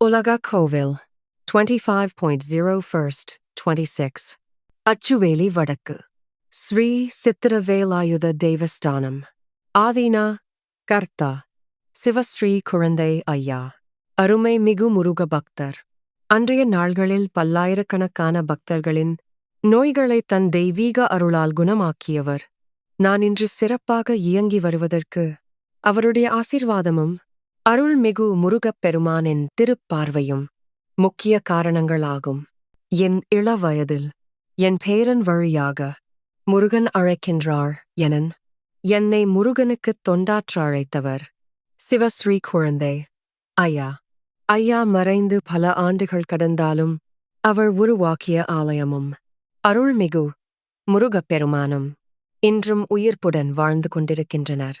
Ulaga Coville, 25.0 first, 26. அச்சுவேலி வடக்கு ஸ்ரீ சித்திரவேலாயுத தேவஸ்தானம் ஆதீனா கர்த்தா சிவஸ்ரீ குழந்தை ஐயா அருமை மிகு முருக பக்தர் அன்றைய நாள்களில் பல்லாயிரக்கணக்கான பக்தர்களின் நோய்களை தன் தெய்வீக அருளால் குணமாக்கியவர் நான் இன்று சிறப்பாக இயங்கி வருவதற்கு அவருடைய ஆசீர்வாதமும் அருள்மிகு முருகப் பெருமானின் திருப்பார்வையும் முக்கிய காரணங்களாகும். என் இளவயதில் என் பேரன் வழியாக முருகன் அழைக்கின்றார் எனன் என்னை முருகனுக்குத் தொண்டாற்ற அழைத்தவர் சிவஸ்ரீ குழந்தை. ஐயா ஐயா மறைந்து பல ஆண்டுகள் கடந்தாலும் அவர் உருவாக்கிய ஆலயமும் அருள்மிகு முருகப்பெருமானும் இன்றும் உயிர்ப்புடன் வாழ்ந்து கொண்டிருக்கின்றனர்.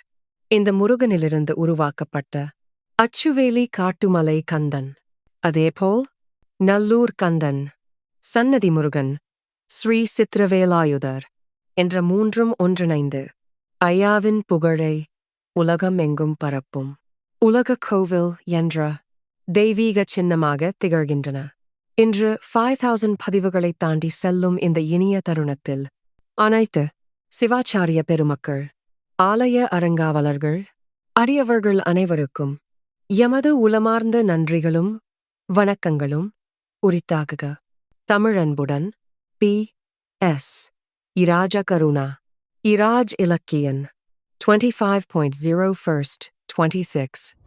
இந்த முருகனிலிருந்து உருவாக்கப்பட்ட அச்சுவேலி காட்டுமலை கந்தன். அதேபோல் நல்லூர் கந்தன் சன்னதி முருகன் ஸ்ரீ சித்திரவேலாயுதர் என்ற மூன்றும் ஒன்றிணைந்து ஐயாவின் புகழை உலகம் எங்கும் பரப்பும். உலக கோவில் என்ற தெய்வீக சின்னமாக திகழ்கின்றன. இன்று ஃபைவ் தௌசண்ட் பதிவுகளை தாண்டி செல்லும் இந்த இனிய தருணத்தில் அனைத்து சிவாச்சாரிய பெருமக்கள் ஆலய அரங்காவலர்கள் அடியவர்கள் அனைவருக்கும் எமது உளமார்ந்த நன்றிகளும் வணக்கங்களும் உரித்தாகுக. தமிழன்புடன் P. S. Raja Karuna Raj Ilakkiyan twenty five point zero first twenty six